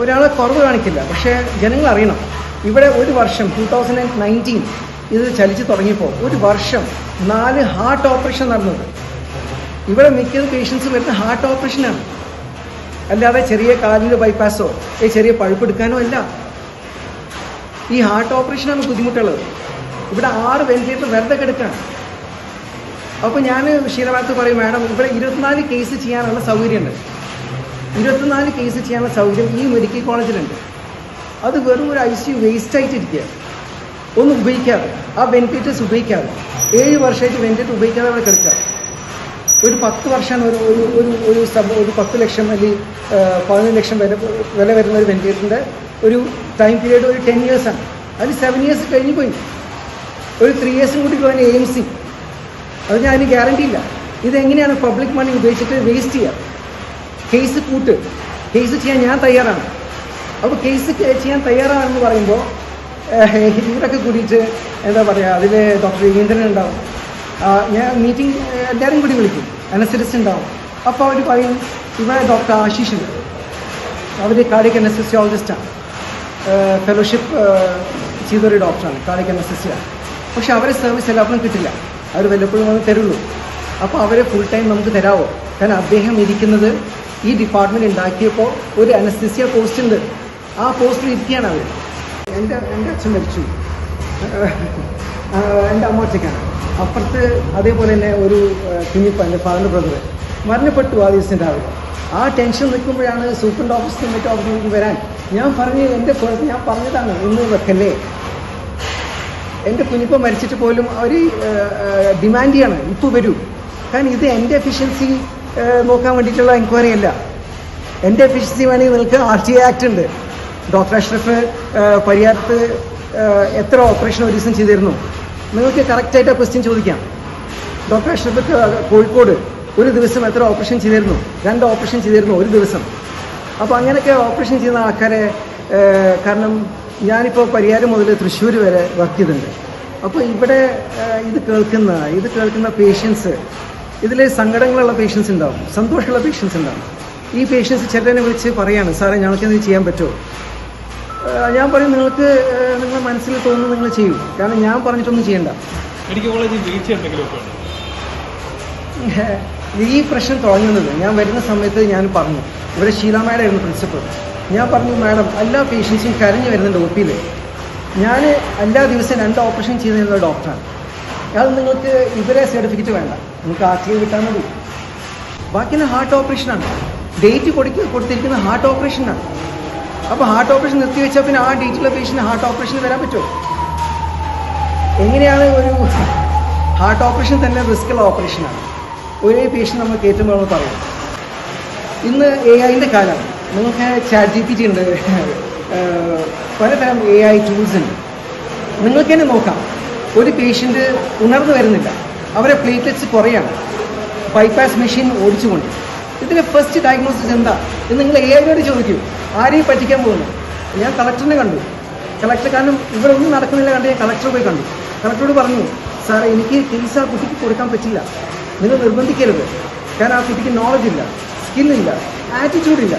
ഒരാളെ കുറവ് കാണിക്കില്ല. പക്ഷേ ജനങ്ങൾ അറിയണം ഇവിടെ ഒരു വർഷം ടൂ തൗസൻഡ് ആൻഡ് നയന്റീൻ ഇത് ചലിച്ച് തുടങ്ങിയപ്പോൾ ഒരു വർഷം നാല് ഹാർട്ട് ഓപ്പറേഷൻ നടന്നത്. ഇവിടെ മിക്ക പേഷ്യൻസ് വരുന്ന ഹാർട്ട് ഓപ്പറേഷനാണ് അല്ലാതെ ചെറിയ കാലിന്റെ ബൈപ്പാസോ ഈ ചെറിയ പഴുപ്പെടുക്കാനോ അല്ല. ഈ ഹാർട്ട് ഓപ്പറേഷനാണ് ബുദ്ധിമുട്ടുള്ളത്. ഇവിടെ ആറ് വെന്റിലേറ്റർ വെറുതെ കിടക്കാണ്. അപ്പോൾ ഞാൻ ശീലഭാഗത്ത് പറയും മാഡം ഇവിടെ ഇരുപത്തിനാല് കേസ് ചെയ്യാനുള്ള സൗകര്യമുണ്ട്. ഇരുപത്തിനാല് കേസ് ചെയ്യാനുള്ള സൗകര്യം ഈ മെഡിക്കൽ കോളേജിലുണ്ട്. അത് വെറും ഒരു ഐ സി യു വേസ്റ്റ് ആയിട്ടിരിക്കുകയാണ് ഒന്നും ഉപയോഗിക്കാതെ. ആ വെന്റിലേറ്റേഴ്സ് ഉപയോഗിക്കാതെ. ഏഴ് വർഷമായിട്ട് വെന്റിലേറ്റർ ഉപയോഗിക്കാതെ അവിടെ കിടക്കുക. ഒരു പത്ത് വർഷമാണ് ഒരു ഒരു ഒരു ഒരു സബ് ഒരു പത്ത് ലക്ഷം അല്ലെങ്കിൽ പതിനഞ്ച് ലക്ഷം വില വില വരുന്ന ഒരു വെന്റിലേറ്ററിന്റെ ഒരു ടൈം പീരീഡ് ഒരു ടെൻ ഇയേഴ്സാണ് അതിൽ സെവൻ ഇയേഴ്സ് കഴിഞ്ഞു പോയി. ഒരു ത്രീ ഇയേഴ്സും കൂടി പോകാൻ എ എം സി അത് ഞാൻ അതിന് ഗ്യാരണ്ടി ഇല്ല. ഇതെങ്ങനെയാണ് പബ്ലിക് മണി ഉപയോഗിച്ചിട്ട് വേസ്റ്റ് ചെയ്യുക? കേസ് കൂട്ട്. കേസ് ചെയ്യാൻ ഞാൻ തയ്യാറാണ്. അപ്പോൾ കേസ് ചെയ്യാൻ തയ്യാറാണെന്ന് പറയുമ്പോൾ ഇവരൊക്കെ കൂടിയിട്ട് എന്താ പറയുക അതിൽ ഡോക്ടർ രവീന്ദ്രൻ ഉണ്ടാവും. ഞാൻ മീറ്റിംഗ് എല്ലാവരും കൂടി വിളിക്കും. അനുസരിച്ച് ഉണ്ടാവും. അപ്പോൾ അവർ പറയും ഇവിടെ ഡോക്ടർ ആശീഷ് ഉണ്ട്. അവർ കാർഡിക് അനസിസ്റ്റിയോളജിസ്റ്റാണ് ഫെലോഷിപ്പ് ചെയ്തൊരു ഡോക്ടറാണ് കാർഡിക് അനസിസ്റ്റിയാണ് പക്ഷെ അവരെ സർവീസ് എല്ലാവർക്കും കിട്ടില്ല. അവർ വല്ലപ്പോഴും വന്ന് തരുള്ളൂ. അപ്പോൾ അവരെ ഫുൾ ടൈം നമുക്ക് തരാമോ കാരണം അദ്ദേഹം ഇരിക്കുന്നത് ഈ ഡിപ്പാർട്ട്മെന്റ് ഉണ്ടാക്കിയപ്പോൾ ഒരു അനസ്തിസിയ പോസ്റ്റ് ഉണ്ട്. ആ പോസ്റ്റിൽ ഇരിക്കുകയാണ് അവർ എന്റെ എന്റെ അച്ഛൻ മരിച്ചു. എന്റെ അമ്മ ഒറ്റയ്ക്കാണ്. അപ്പുറത്ത് അതേപോലെ തന്നെ ഒരു കുഞ്ഞിപ്പ എന്റെ ഫാദറിന്റെ ബ്രദർ മരണപ്പെട്ടു ആ ദിവസം രാവിലെ. ആ ടെൻഷൻ നിൽക്കുമ്പോഴാണ് സൂപ്രണ്ട് ഓഫീസിൽ മറ്റു ഓഫീസിലേക്ക് വരാൻ. ഞാൻ പറഞ്ഞു എന്റെ കുഴപ്പം ഞാൻ പറഞ്ഞതാണ് ഇന്ന് വെക്കല്ലേ? എന്റെ കുഞ്ഞിപ്പ മരിച്ചിട്ട് പോലും അവർ ഡിമാൻഡ് ചെയ്യാണ് ഇപ്പോൾ വരൂ. കാരണം ഇത് എന്റെ എഫിഷ്യൻസി നോക്കാൻ വേണ്ടിയിട്ടുള്ള എൻക്വയറി അല്ല. എന്റെ എഫിഷ്യൻസി വേണമെങ്കിൽ നിങ്ങൾക്ക് ആർ ടി ആക്ട് ഉണ്ട്. ഡോക്ടർ അഷ്റഫ് പരിയാരത്ത് എത്ര ഓപ്പറേഷൻ ഒരു ദിവസം ചെയ്തിരുന്നു? നിങ്ങൾക്ക് കറക്റ്റായിട്ട് ആ ക്വസ്റ്റ്യൻ ചോദിക്കാം. ഡോക്ടർ അഷ്റഫ് കോഴിക്കോട് ഒരു ദിവസം എത്ര ഓപ്പറേഷൻ ചെയ്തിരുന്നു? രണ്ട് ഓപ്പറേഷൻ ചെയ്തിരുന്നു ഒരു ദിവസം. അപ്പോൾ അങ്ങനെയൊക്കെ ഓപ്പറേഷൻ ചെയ്യുന്ന ആൾക്കാരെ കാരണം ഞാനിപ്പോൾ പരിയാരം മുതൽ തൃശ്ശൂർ വരെ വർക്ക് ചെയ്തിട്ടുണ്ട്. അപ്പോൾ ഇവിടെ ഇത് കേൾക്കുന്ന ഇത് കേൾക്കുന്ന പേഷ്യൻസ് ഇതിൽ സങ്കടങ്ങളുള്ള പേഷ്യൻസ് ഉണ്ടാവും. സന്തോഷമുള്ള പേഷ്യൻസ് ഉണ്ടാവും. ഈ പേഷ്യൻസ് ചേട്ടനെ വിളിച്ച് പറയാണ് സാറേ ഞങ്ങൾക്ക് ഇത് ചെയ്യാൻ പറ്റുമോ? ഞാൻ പറയും നിങ്ങൾക്ക് നിങ്ങളുടെ മനസ്സിൽ തോന്നുന്നു നിങ്ങൾ ചെയ്യൂ. കാരണം ഞാൻ പറഞ്ഞിട്ടൊന്നും ചെയ്യണ്ട. ഈ പ്രശ്നം തുടങ്ങുന്നത് ഞാൻ വരുന്ന സമയത്ത് ഞാൻ പറഞ്ഞു. ഇവിടെ ഷീല മാഡം ആയിരുന്നു പ്രിൻസിപ്പൾ ഞാൻ പറഞ്ഞു മാഡം എല്ലാ പേഷ്യൻസും കരഞ്ഞു വരുന്നുണ്ട് ഒ പിയിൽ ഞാൻ എല്ലാ ദിവസവും രണ്ട് ഓപ്പറേഷൻ ചെയ്യുന്ന ഡോക്ടറാണ് അത് നിങ്ങൾക്ക് ഇവരെ സർട്ടിഫിക്കറ്റ് വേണ്ട. നിങ്ങൾക്ക് ആക്സിജൻ കിട്ടാൻ മതി. ബാക്കിയെല്ലാം ഹാർട്ട് ഓപ്പറേഷനാണ് ഡേറ്റ് കൊടുക്ക കൊടുത്തിരിക്കുന്ന ഹാർട്ട് ഓപ്പറേഷനാണ് അപ്പോൾ ഹാർട്ട് ഓപ്പറേഷൻ നിർത്തിവെച്ചാൽ പിന്നെ ആ ഡേറ്റുള്ള പേഷ്യന്റ് ഹാർട്ട് ഓപ്പറേഷന് വരാൻ പറ്റുമോ? എങ്ങനെയാണ് ഒരു ഹാർട്ട് ഓപ്പറേഷൻ തന്നെ റിസ്ക്കുള്ള ഓപ്പറേഷനാണ് ഒരേ പേഷ്യന്റ് നമ്മൾ കയറ്റുമ്പോൾ നമ്മൾ പറയും. ഇന്ന് എ ഐന്റെ കാലമാണ് നിങ്ങൾക്ക് ചാറ്റ് ജി പി ടി ഉണ്ട് പലതരം എ ഐ ടൂൾസ് ഉണ്ട്. നിങ്ങൾക്ക് തന്നെ നോക്കാം. ഒരു പേഷ്യന്റ് ഉണർന്നു വരുന്നില്ല. അവരെ പ്ലേറ്റ്ലെറ്റ്സ് കുറയാണ്. ബൈപ്പാസ് മെഷീൻ ഓടിച്ചുകൊണ്ട്. ഇതിന്റെ ഫസ്റ്റ് ഡയഗ്നോസിസ് എന്താ? എന്ന് നിങ്ങൾ എ ചോദിക്കും? ആരെയും പറ്റിക്കാൻ പോകുന്നു? ഞാൻ കളക്ടറിനെ കണ്ടു. കളക്ടർ കാരണം ഇവിടെ ഒന്നും നടക്കുന്നില്ല കണ്ട് ഞാൻ കളക്ടർ പോയി കണ്ടു. കളക്ടറോട് പറഞ്ഞു സാർ എനിക്ക് കേസ് ആ കുട്ടിക്ക് കൊടുക്കാൻ പറ്റില്ല. നിങ്ങൾ നിർബന്ധിക്കരുത്. കാരണം ആ കുട്ടിക്ക് നോളജ് ഇല്ല സ്കില്ലില്ല ആറ്റിറ്റ്യൂഡ് ഇല്ല.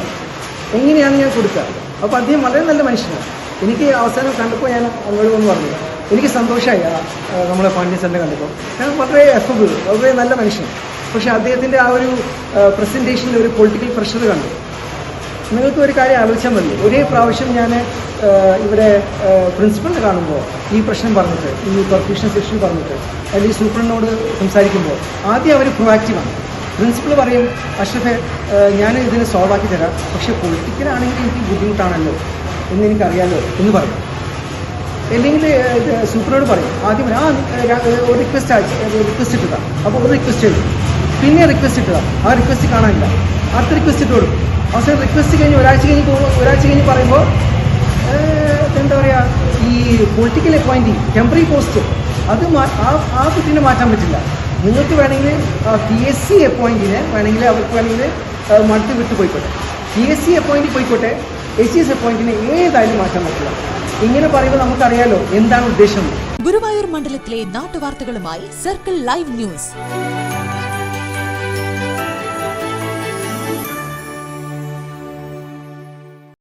എങ്ങനെയാണ് ഞാൻ കൊടുക്കുക? അപ്പോൾ അദ്ദേഹം വളരെ നല്ല മനുഷ്യനാണ്. എനിക്ക് അവസാനം കണ്ടപ്പോൾ ഞാൻ അങ്ങോട്ട് വന്ന് പറഞ്ഞു എനിക്ക് സന്തോഷമായി നമ്മളെ പാണ്ഡ്യ സാറിനെ കണ്ടപ്പോൾ. കാരണം വളരെ എഫബിൾ വളരെ നല്ല മനുഷ്യൻ. പക്ഷേ അദ്ദേഹത്തിന്റെ ആ ഒരു പ്രസന്റേഷനിൽ ഒരു പൊളിറ്റിക്കൽ പ്രഷർ കണ്ടു. നിങ്ങൾക്ക് ഒരു കാര്യം ആലോചിച്ചാൽ മതി. ഒരേ പ്രാവശ്യം ഞാൻ ഇവിടെ പ്രിൻസിപ്പളിനെ കാണുമ്പോൾ ഈ പ്രശ്നം പറഞ്ഞിട്ട് ഈ പെർഫ്യൂഷൻ സെക്ഷൻ പറഞ്ഞിട്ട് അല്ലെങ്കിൽ സൂപ്രണ്ടിനോട് സംസാരിക്കുമ്പോൾ ആദ്യം അവർ പ്രൊവാക്റ്റീവാണ് പ്രിൻസിപ്പൾ പറയും അഷ്റഫെ ഞാൻ ഇതിനെ സോൾവ് ആക്കി തരാം. പക്ഷേ പൊളിറ്റിക്കലാണെങ്കിൽ എനിക്ക് ബുദ്ധിമുട്ടാണല്ലോ എന്ന് എനിക്കറിയാമല്ലോ എന്ന് പറയും. അല്ലെങ്കിൽ സൂപ്പറോട് പറയും. ആദ്യം ആ ഒരു റിക്വസ്റ്റ് റിക്വസ്റ്റ് ഇട്ടതാ. അപ്പോൾ ഒരു റിക്വസ്റ്റ് ചെയ്തു. പിന്നെ റിക്വസ്റ്റ് ഇട്ടതാ. ആ റിക്വസ്റ്റ് കാണാനില്ല. അടുത്ത റിക്വസ്റ്റ് ഇട്ട് കൊടുക്കും. അവസാനം റിക്വസ്റ്റ് കഴിഞ്ഞ് ഒരാഴ്ച കഴിഞ്ഞ് ഒരാഴ്ച കഴിഞ്ഞ് പറയുമ്പോൾ എന്താ പറയുക ഈ പൊളിറ്റിക്കൽ അപ്പോയിന്റിങ് ടെമ്പററി പോസ്റ്റ് അത് ആ ആ കുട്ടീനെ മാറ്റാൻ പറ്റില്ല. നിങ്ങൾക്ക് വേണമെങ്കിൽ പി എസ് സി അപ്പോയിന്റിനെ വേണമെങ്കിൽ അവർക്ക് വേണമെങ്കിൽ മടുത്ത് വിട്ട് പോയിക്കോട്ടെ. പി എസ് സി അപ്പോയിന്റ് പോയിക്കോട്ടെ. എസ് സി എസ് അപ്പോയിന്റിനെ ഏതായാലും മാറ്റാൻ പറ്റില്ല. ഇങ്ങനെ പറയുമ്പോൾ നമുക്കറിയാലോ എന്താണ് ഉദ്ദേശം. ഗുരുവായൂർ മണ്ഡലത്തിലെ നാട്ടുവാർത്തകളുമായി സർക്കിൾ ലൈവ് ന്യൂസ്.